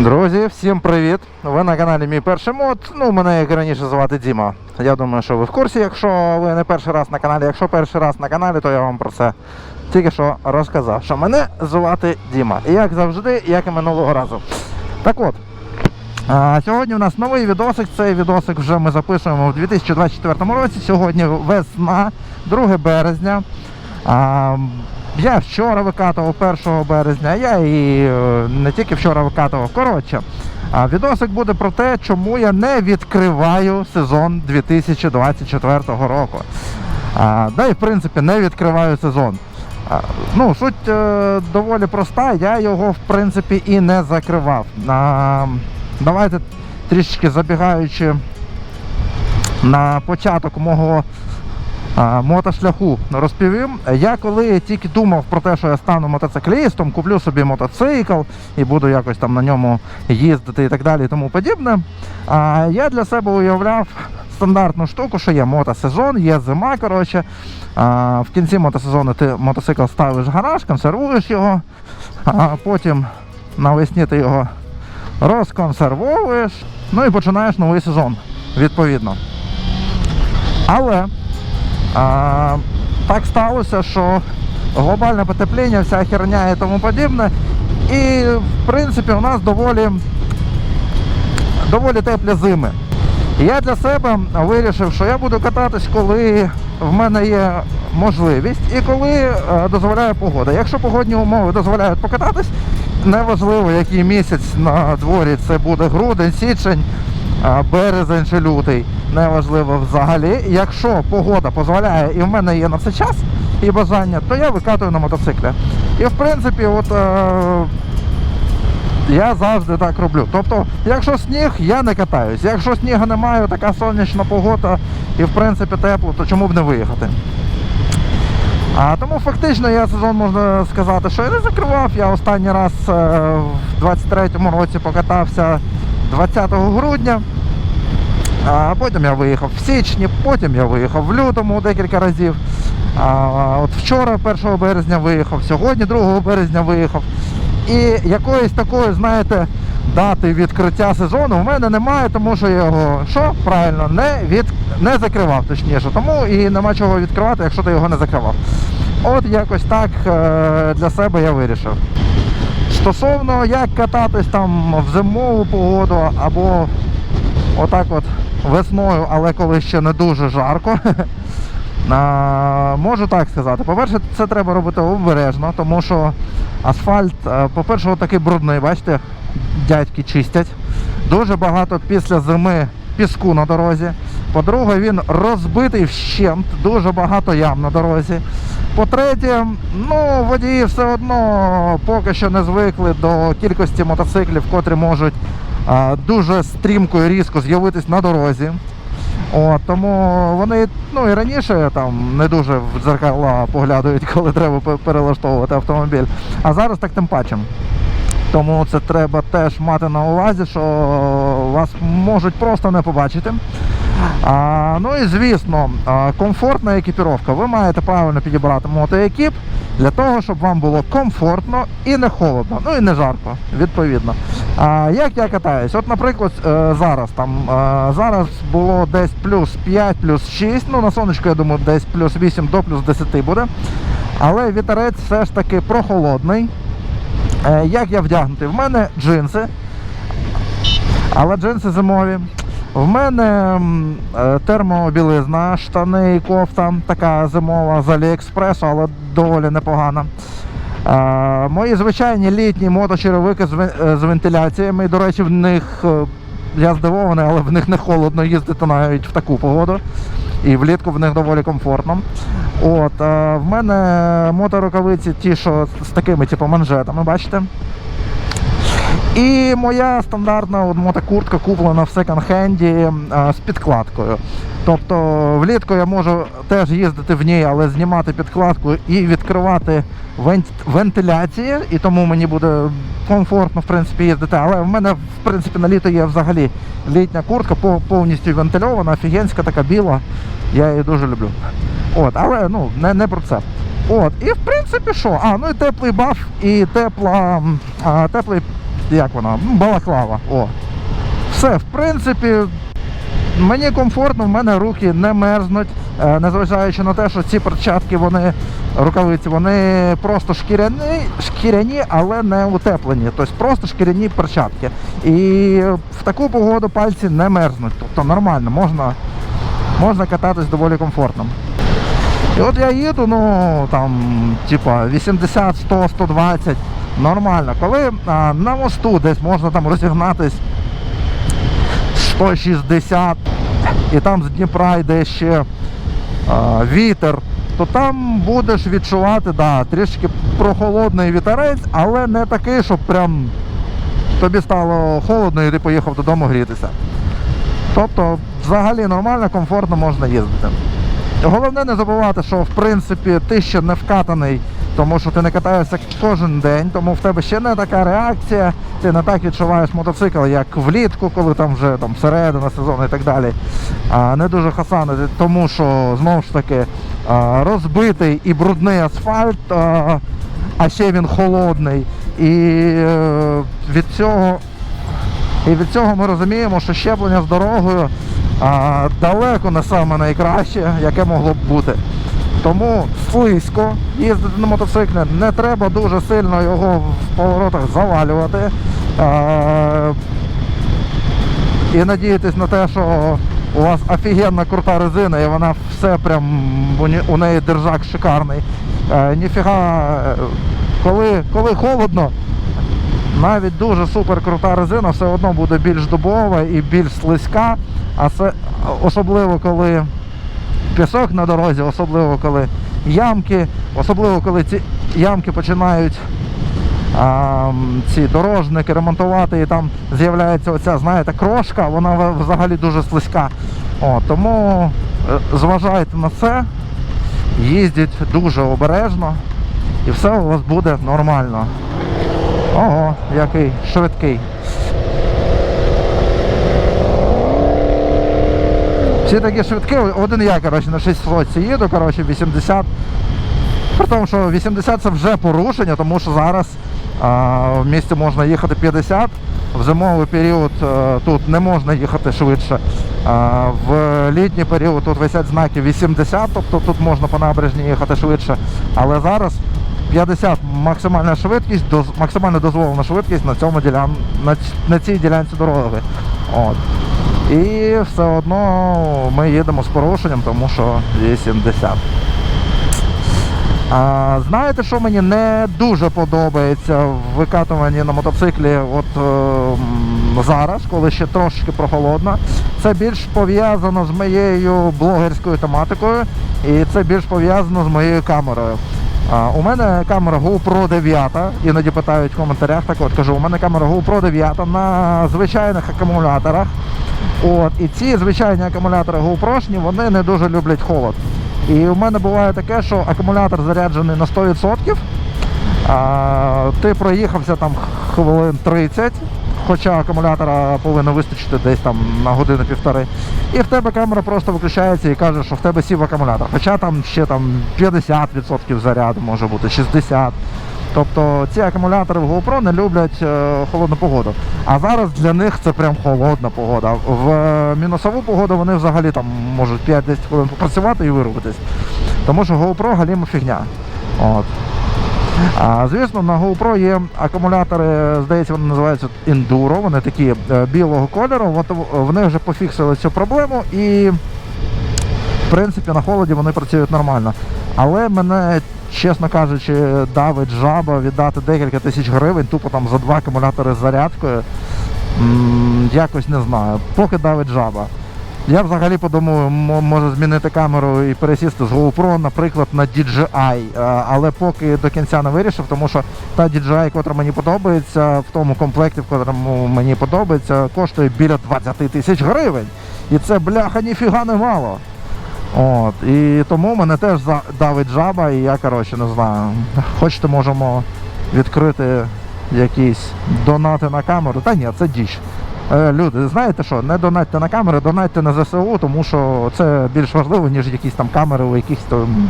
Друзі, всім привіт! Ви на каналі Мій перший мод. Ну, мене як раніше звати Діма. Я думаю, що ви в курсі, якщо ви не перший раз на каналі. Якщо перший раз на каналі, то я вам про це тільки що розказав. Що мене звати Діма. І як завжди, як і минулого разу. Так от. Сьогодні у нас новий відосик. Цей відосик вже ми записуємо в 2024 році. Сьогодні весна, 2 березня. Я вчора викатував 1 березня, я і е, не тільки вчора викатував. Коротше, відосик буде про те, чому я не відкриваю сезон 2024 року. Да і в принципі не відкриваю сезон. Ну, суть е, доволі проста, я його в принципі і не закривав. Давайте трішечки забігаючи на початок мого мотошляху розповім. Я коли тільки думав про те, що я стану мотоциклістом, куплю собі мотоцикл і буду якось там на ньому їздити і так далі і тому подібне. А, я для себе уявляв стандартну штуку, що є мотосезон, є зима. коротше. А, в кінці мотосезону ти мотоцикл ставиш в гараж, консервуєш його, а потім навесні ти його розконсервовуєш, ну і починаєш новий сезон, відповідно. Але а, так сталося, що глобальне потепління, вся херня і тому подібне. І в принципі у нас доволі, доволі теплі зими. Я для себе вирішив, що я буду кататись, коли в мене є можливість і коли е, дозволяє погода. Якщо погодні умови дозволяють покататись, неважливо, який місяць на дворі це буде грудень, січень, березень чи лютий, неважливо взагалі. Якщо погода дозволяє і в мене є на це час і бажання, то я викатую на мотоциклі. І в принципі, от. Е- я завжди так роблю. Тобто, якщо сніг, я не катаюсь. Якщо снігу немає, така сонячна погода і в принципі тепло, то чому б не виїхати? А тому фактично я сезон можна сказати, що я не закривав. Я останній раз е, в 23-му році покатався 20 грудня. А потім я виїхав в січні, потім я виїхав в лютому декілька разів. А, от вчора, 1 березня, виїхав, сьогодні, 2 березня виїхав. І якоїсь такої, знаєте, дати відкриття сезону в мене немає, тому що я його що правильно не від не закривав, точніше. Тому і нема чого відкривати, якщо ти його не закривав. От якось так е, для себе я вирішив. Стосовно як кататись там в зимову погоду або отак от весною, але коли ще не дуже жарко. Можу так сказати. По-перше, це треба робити обережно, тому що асфальт, е, по-перше, такий брудний, бачите, дядьки чистять. Дуже багато після зими піску на дорозі. По-друге, він розбитий вщент, дуже багато ям на дорозі. По-третє, ну, водії все одно поки що не звикли до кількості мотоциклів, котрі можуть дуже стрімко і різко з'явитись на дорозі. От, тому вони ну, і раніше там не дуже в дзеркала поглядають, коли треба перелаштовувати автомобіль. А зараз так тим паче. Тому це треба теж мати на увазі, що вас можуть просто не побачити. А, ну і звісно, комфортна екіпіровка. Ви маєте правильно підібрати мотоекіп для того, щоб вам було комфортно і не холодно, ну і не жарко, відповідно. А, як я катаюсь? От, наприклад, е, зараз там е, зараз було десь плюс 5, плюс 6, ну на сонечку, я думаю, десь плюс 8 до плюс 10 буде. Але вітерець все ж таки прохолодний. Е, Як я вдягнутий? В мене джинси, але джинси зимові. В мене е, термобілизна, штани і кофта, така зимова з Аліекспресу, але доволі непогана. Мої звичайні літні вен- е, з вентиляціями. До речі, в них е, я здивований, але в них не холодно їздити навіть в таку погоду. І влітку в них доволі комфортно. От, в мене моторукавиці ті, що з такими, типу, манжетами, бачите. І моя стандартна от, мотокуртка куплена в секонд-хенді а, з підкладкою. Тобто влітку я можу теж їздити в ній, але знімати підкладку і відкривати вент- вентиляції, і тому мені буде комфортно в принципі їздити. Але в мене в принципі на літо є взагалі літня куртка, повністю вентильована, офігенська така біла. Я її дуже люблю. От, але ну не, не про це. От, і в принципі що? А, ну і теплий баф, і тепла, а, теплий як вона? Ну, Балаклава. О. Все, в принципі, Мені комфортно, в мене руки не мерзнуть, е, незважаючи на те, що ці перчатки, вони рукавиці, вони просто шкіряні, шкіряні, але не утеплені. Тобто просто шкіряні перчатки. І в таку погоду пальці не мерзнуть. Тобто нормально, можна, можна кататись доволі комфортно. І от я їду, ну там, типа 80, 100, 120, нормально. Коли а, на мосту десь можна там розігнатись 160, і там з Дніпра йде ще а, вітер, то там будеш відчувати да, трішки прохолодний вітерець, але не такий, щоб прям тобі стало холодно і ти поїхав додому грітися. Тобто, взагалі нормально, комфортно можна їздити. Головне не забувати, що в принципі ти ще не вкатаний, тому що ти не катаєшся кожен день, тому в тебе ще не така реакція, ти не так відчуваєш мотоцикл, як влітку, коли там вже там середина сезону і так далі. А, не дуже хасани, тому що знову ж таки розбитий і брудний асфальт, а, а ще він холодний. І е, від цього і від цього ми розуміємо, що щеплення з дорогою а, далеко не саме найкраще, яке могло б бути. Тому слизько їздити на мотоциклі, не треба дуже сильно його в поворотах завалювати. І надіятись на те, що у вас офігенна крута резина, і вона все прям у неї держак шикарний. Е, ніфіга, е, коли, коли холодно, навіть дуже супер крута резина все одно буде більш дубова і більш слизька, а це особливо коли пісок на дорозі, особливо коли ямки, особливо коли ці ямки починають а, ці дорожники ремонтувати і там з'являється оця, знаєте, крошка, вона взагалі дуже слизька. О, тому е, зважайте на це, їздіть дуже обережно і все у вас буде нормально. Ого, який швидкий. Всі такі швидкі, один я, коротше, на 600 їду, коротше, 80. При тому, що 80 це вже порушення, тому що зараз а, в місті можна їхати 50, в зимовий період е, тут не можна їхати швидше. А, в літній період тут висять знаки 80, тобто тут можна по набережні їхати швидше. Але зараз 50 максимальна швидкість, доз, максимально дозволена швидкість на цьому ділян, на, на цій ділянці дороги. От. І все одно ми їдемо з порушенням, тому що 80. А, знаєте, що мені не дуже подобається в викатуванні на мотоциклі от е, зараз, коли ще трошки прохолодно. Це більш пов'язано з моєю блогерською тематикою і це більш пов'язано з моєю камерою. А, у мене камера GoPro 9, іноді питають в коментарях, так от кажу, у мене камера GoPro 9 на звичайних акумуляторах. От, і ці звичайні акумулятори GoPro, вони не дуже люблять холод. І у мене буває таке, що акумулятор заряджений на 100%, а, ти проїхався там хвилин 30, хоча акумулятора повинно вистачити десь там на годину-півтори. І в тебе камера просто виключається і каже, що в тебе сів акумулятор. Хоча там ще там 50% заряду може бути, 60%. Тобто ці акумулятори в GoPro не люблять е, холодну погоду. А зараз для них це прям холодна погода. В е, мінусову погоду вони взагалі там можуть 5-10 хвилин попрацювати і вирубитись. Тому що GoPro галіма фігня. От. А, звісно, на GoPro є акумулятори, здається, вони називаються Enduro, вони такі е, білого кольору. От в них вже пофіксили цю проблему і в принципі на холоді вони працюють нормально. Але мене, чесно кажучи, давить жаба віддати декілька тисяч гривень, тупо там за два акумулятори з зарядкою. Якось не знаю. Поки давить жаба. Я взагалі подумав, мо- може змінити камеру і пересісти з GoPro, наприклад, на DJI. Е, Але поки до кінця не вирішив, тому що та DJI, котра мені подобається, в тому комплекті, в котрому мені подобається, коштує біля 20 тисяч гривень. І це бляха ніфіга не мало. От, і тому мене теж давить жаба, і я, коротше, не знаю. Хочете, можемо відкрити якісь донати на камеру. Та ні, це діч. Е, Люди, знаєте що, не донатьте на камери, донатьте на ЗСУ, тому що це більш важливо, ніж якісь там камери у якихось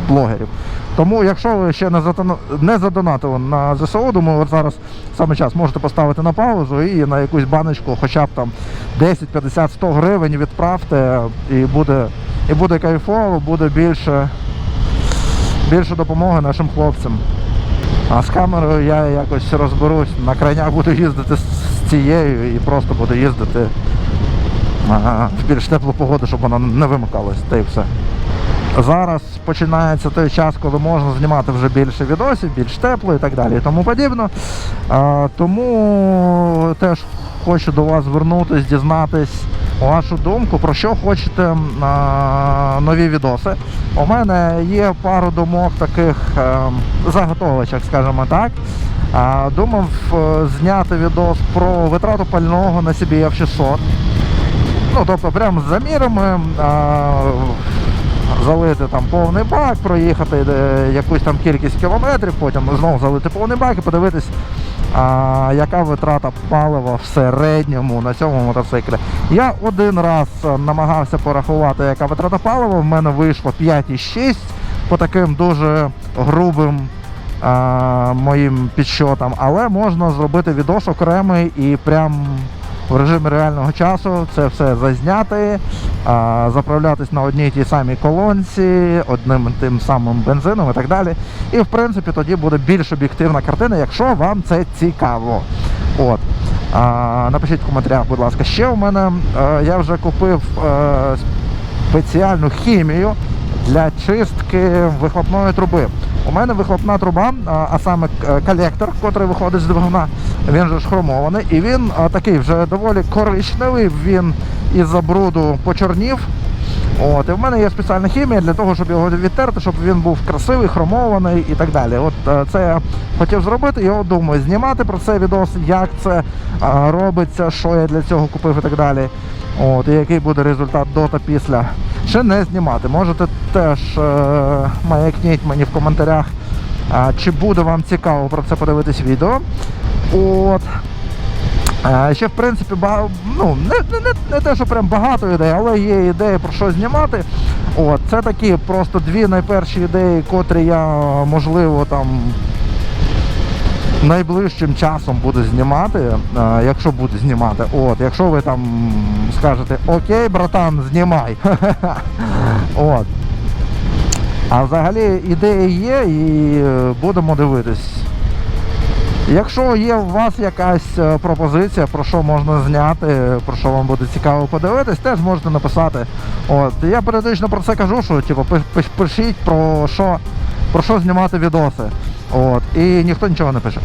блогерів. Тому, якщо ви ще не задонатили на ЗСУ, думаю, от зараз саме час можете поставити на паузу і на якусь баночку, хоча б там 10, 50, 100 гривень відправте, і буде, і буде кайфово, буде більше, більше допомоги нашим хлопцям. А з камерою я якось розберусь. На крайнях буду їздити з цією і просто буду їздити в більш теплу погоду, щоб вона не вимикалась, та й все. Зараз починається той час, коли можна знімати вже більше відосів, більш тепло і так далі і тому подібно. Тому теж хочу до вас звернутися, дізнатись вашу думку, про що хочете а, нові відоси. У мене є пару думок таких е, заготовочок, скажімо так. А, думав е, зняти відос про витрату пального на CBF 600. Ну, тобто, прямо з замірами. А, залити там повний бак, проїхати е, якусь там кількість кілометрів, потім знову залити повний бак і подивитись, а, яка витрата палива в середньому на цьому мотоциклі. Я один раз е, намагався порахувати, яка витрата палива. В мене вийшло 5,6 по таким дуже грубим а, моїм підсчотам, але можна зробити відос окремий і прям в режимі реального часу це все зазняти, заправлятись на одній тій самій колонці, одним тим самим бензином і так далі. І в принципі тоді буде більш об'єктивна картина, якщо вам це цікаво. От. Напишіть в коментарях, будь ласка. Ще у мене е, я вже купив е, спеціальну хімію для чистки вихлопної труби. У мене вихлопна труба, а, саме колектор, який виходить з двигуна, він же ж хромований, і він такий вже доволі коричневий, він із-за бруду почорнів. От, і в мене є спеціальна хімія для того, щоб його відтерти, щоб він був красивий, хромований і так далі. От е, це я хотів зробити, я думаю, знімати про це відос, як це робиться, що я для цього купив і так далі. От, і який буде результат до та після. Ще не знімати. Можете теж е, маякніть мені в коментарях, чи буде вам цікаво про це подивитись відео. От. Е, Ще в принципі ба- ну, не, не, не, не те, що прям багато ідей, але є ідеї про що знімати. От, це такі просто дві найперші ідеї, котрі я можливо там найближчим часом буду знімати, е, якщо буду знімати. От, якщо ви там скажете Окей, братан, знімай. От. А взагалі ідеї є і е, будемо дивитись. Якщо є у вас якась е, пропозиція, про що можна зняти, про що вам буде цікаво подивитись, теж можете написати. От я періодично про це кажу, що типу, пиш- пиш- пишіть про що, про що знімати відоси. От, і ніхто нічого не пише.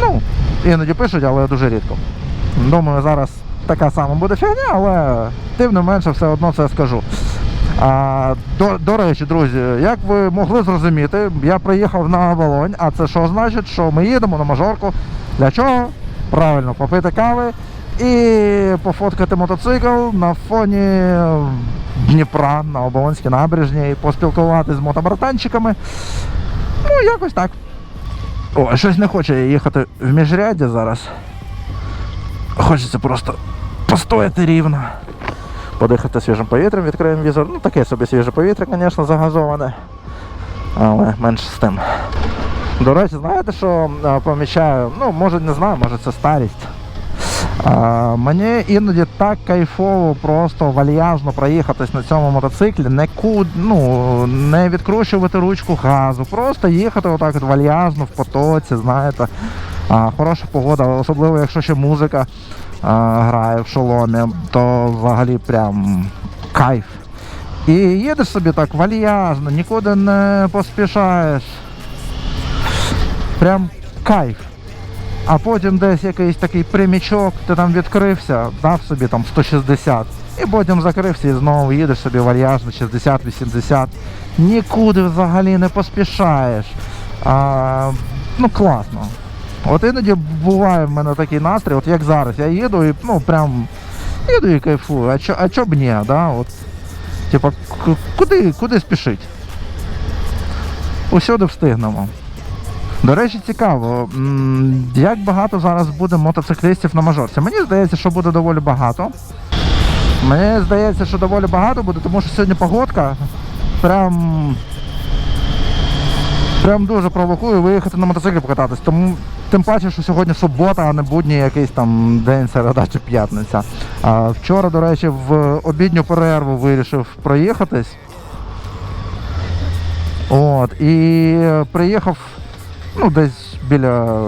Ну, іноді пишуть, але дуже рідко. Думаю, зараз така сама буде фігня, але тим не менше все одно це скажу. А, до, до речі, друзі, як ви могли зрозуміти, я приїхав на Волонь, а це що значить, що ми їдемо на мажорку. Для чого? Правильно, попити кави і пофоткати мотоцикл на фоні Дніпра на Оболонській набережній, поспілкуватися з мотобратанчиками. Ну, якось так. О, щось не хоче їхати в міжряддя зараз. Хочеться просто постояти рівно подихати свіжим повітрям, відкриємо візор. Ну таке собі свіже повітря, звісно, загазоване. Але менше з тим. До речі, знаєте, що помічаю? Ну, може не знаю, може це старість. А, мені іноді так кайфово просто вальяжно проїхатись на цьому мотоциклі, не, ку, ну, не відкручувати ручку газу, просто їхати отак от вальяжно в потоці, знаєте. А, хороша погода, особливо якщо ще музика грає в шоломі, то взагалі прям кайф. І їдеш собі так вальяжно, нікуди не поспішаєш. Прям кайф. А потім десь якийсь такий примічок, ти там відкрився, дав собі там 160. І потім закрився і знову їдеш собі вальяжно 60-80. Нікуди взагалі не поспішаєш. А, ну класно. От іноді буває в мене такий настрій, от як зараз. Я їду і ну прям їду і кайфую. А чо, а чо б ні, да? От, типа, куди, куди спішить? Усюди встигнемо. До речі, цікаво, як багато зараз буде мотоциклістів на мажорці. Мені здається, що буде доволі багато. Мені здається, що доволі багато буде, тому що сьогодні погодка прям. Прям дуже провокує виїхати на мотоциклі покататись. Тому тим паче, що сьогодні субота, а не будній якийсь там день середа чи п'ятниця. А вчора, до речі, в обідню перерву вирішив проїхатись. От, і приїхав, ну, десь біля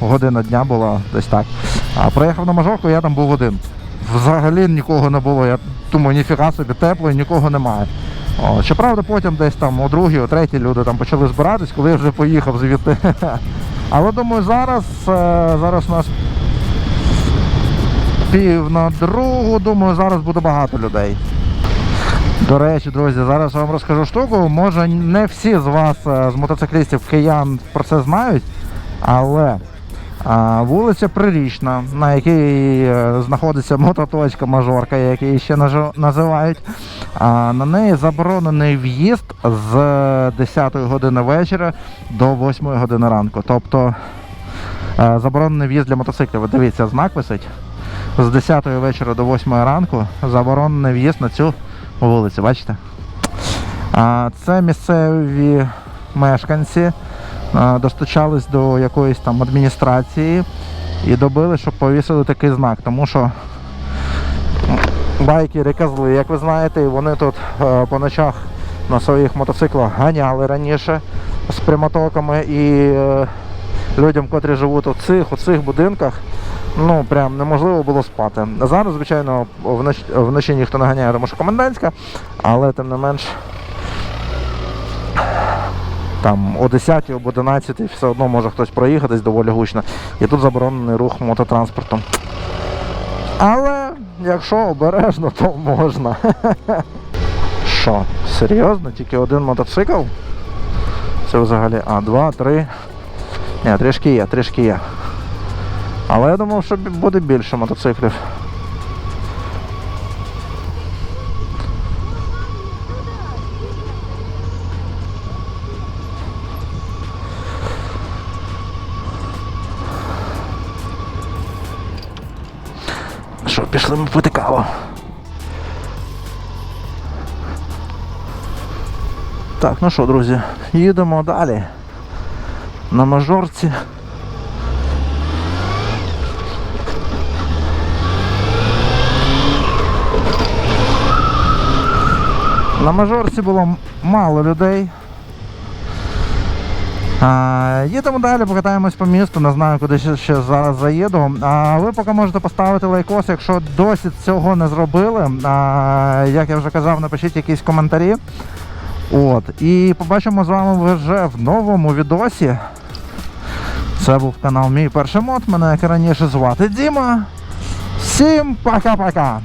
години дня була, десь так. А приїхав на мажорку, я там був один. Взагалі нікого не було. Я думаю, ніфіга собі тепло і нікого немає. О, щоправда, потім десь там о другій, о третій люди там почали збиратись, коли я вже поїхав звідти. Але думаю, зараз, е, зараз у нас пів на другу, думаю, зараз буде багато людей. До речі, друзі, зараз я вам розкажу штуку. Може не всі з вас, е, з мотоциклістів киян, про це знають, але вулиця Прирічна, на якій е, знаходиться мототочка мажорка, як її ще називають. На неї заборонений в'їзд з 10 години вечора до 8 години ранку. Тобто е, заборонений в'їзд для мотоциклів. Дивіться, знак висить. З 10 вечора до 8 ранку заборонений в'їзд на цю вулицю, бачите? Це місцеві мешканці достучались до якоїсь там адміністрації і добили, щоб повісили такий знак, тому що байкери козли, як ви знаєте, вони тут е, по ночах на своїх мотоциклах ганяли раніше з прямотоками і е, людям, котрі живуть у цих, у цих будинках, ну прям неможливо було спати. Зараз, звичайно, вночі, вночі ніхто не ганяє, тому що комендантська, але тим не менш. Там о 10 об 11 все одно може хтось проїхатись доволі гучно. І тут заборонений рух мототранспортом. Але якщо обережно, то можна. Що, серйозно? Тільки один мотоцикл? Це взагалі. А, два, три. Ні, трішки є, трішки є. Але я думав, що буде більше мотоциклів. Пішли ми пити каву. Так, ну що, друзі, їдемо далі. На мажорці. На мажорці було мало людей. Їдемо далі, покатаємось по місту, не знаю, куди ще, ще зараз заїду. А ви поки можете поставити лайкос, якщо досі цього не зробили. А, як я вже казав, напишіть якісь коментарі. От. І побачимо з вами вже в новому відосі. Це був канал Мій Перший мод. Мене як і раніше звати Діма. Всім пока-пока!